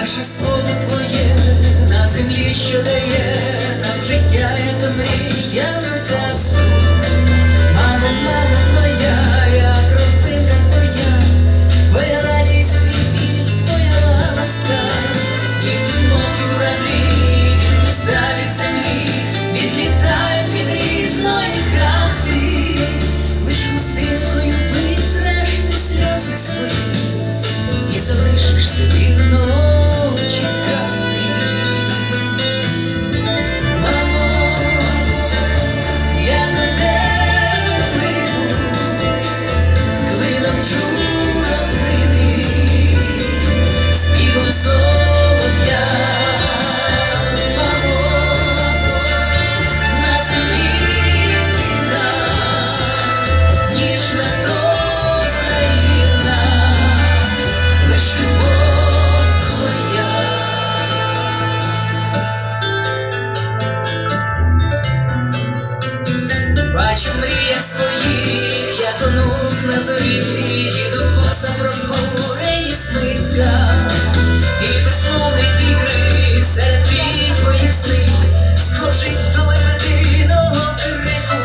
Перше слово твоє на землі, що дає нам життя, як мрія на казку. Мамо, мамо моя, я кротинка твоя, твоя радість, твій біль, твоя ласка, і мов журавлі, гнізда від землі, відлітають від рідної хати, лиш хустинкою витреш ти сльози свої. І залишиш собі. Бачу мрія своїх, як онук на зорі, діду воса прокурені смика, і безмовний твій крик серед твій твоїх сних, схожий до лебединого крику.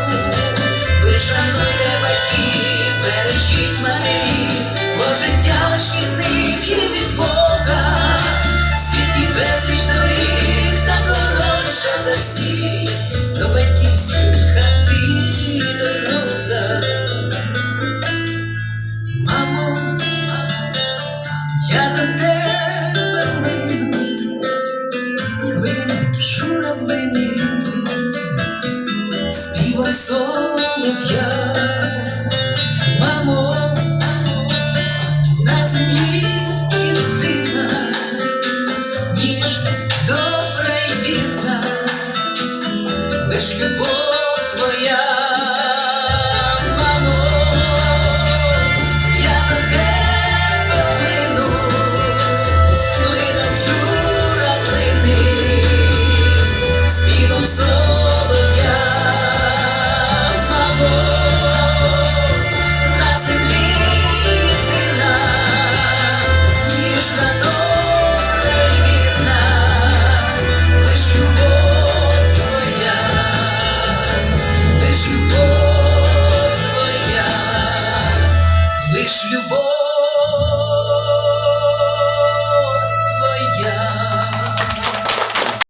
Ви шануйте батьків, бережіть матерів, бо життя лиш від них і від Бога, світі безліч доріг та коротша за всіх. soul.